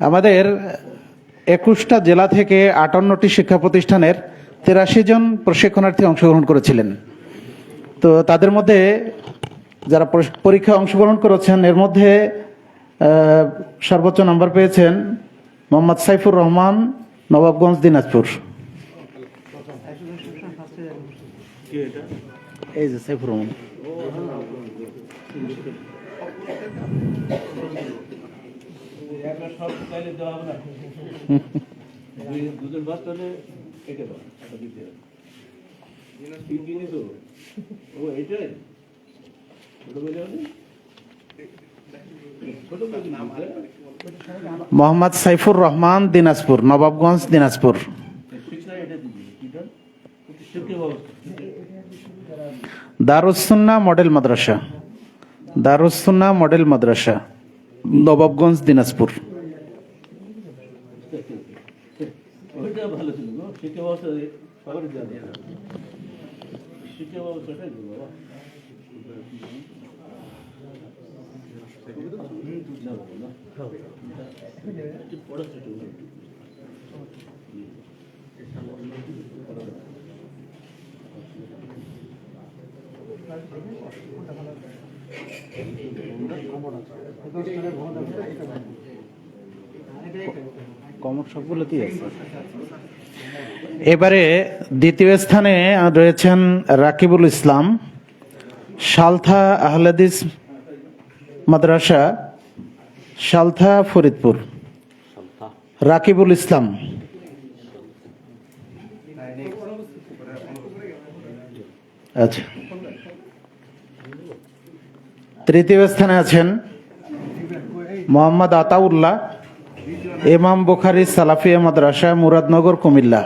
আমাদের একুশটা জেলা থেকে আটান্নটি শিক্ষা প্রতিষ্ঠানের তেরাশি জন প্রশিক্ষণার্থী অংশগ্রহণ করেছিলেন। তো তাদের মধ্যে যারা পরীক্ষা- পরীক্ষায় অংশগ্রহণ করেছেন, এর মধ্যে সর্বোচ্চ নম্বর পেয়েছেন মোহাম্মদ সাইফুর রহমান, নবাবগঞ্জ, দিনাজপুর। সাইফুর রহমান। সব চাইলে দেওয়া একটা দিতে মোহাম্মদ সাইফুর রহমান, দিনাজপুর, নবাবগঞ্জ, দিনাজপুর। দারুসুন্না মডেল মাদ্রাসা। দারুসুন্না মডেল মাদ্রাসা। নবাবগঞ্জ দিনাজপুর। ওইটা ভালো এবারে দ্বিতীয় স্থানে রয়েছেন রাকিবুল ইসলাম সালথা আহলাদিস মাদ্রাসা সালথা ফরিদপুর। রাকিবুল ইসলাম। আচ্ছা। তৃতীয় স্থানে আছেন মোহাম্মদ আতাউল্লাহ, ইমাম বুখারি, সালাফিয়া মাদ্রাসা, মুরাদনগর, কুমিল্লা।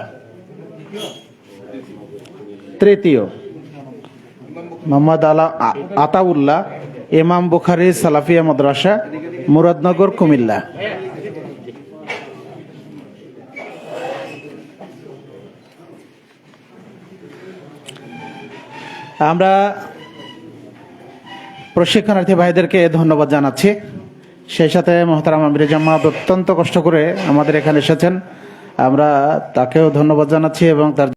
তৃতীয়, মোহাম্মদ আলা আতাউল্লাহ, ইমাম বুখারি, সালাফিয়া মাদ্রাসা, মুরাদনগর, কুমিল্লা। আমরা প্রশিক্ষণার্থী ভাইদেরকে ধন্যবাদ জানাচ্ছি। সেই সাথে মহতারাম আমির জামা অত্যন্ত কষ্ট করে আমাদের এখানে এসেছেন। আমরা তাকেও ধন্যবাদ জানাচ্ছি এবং তার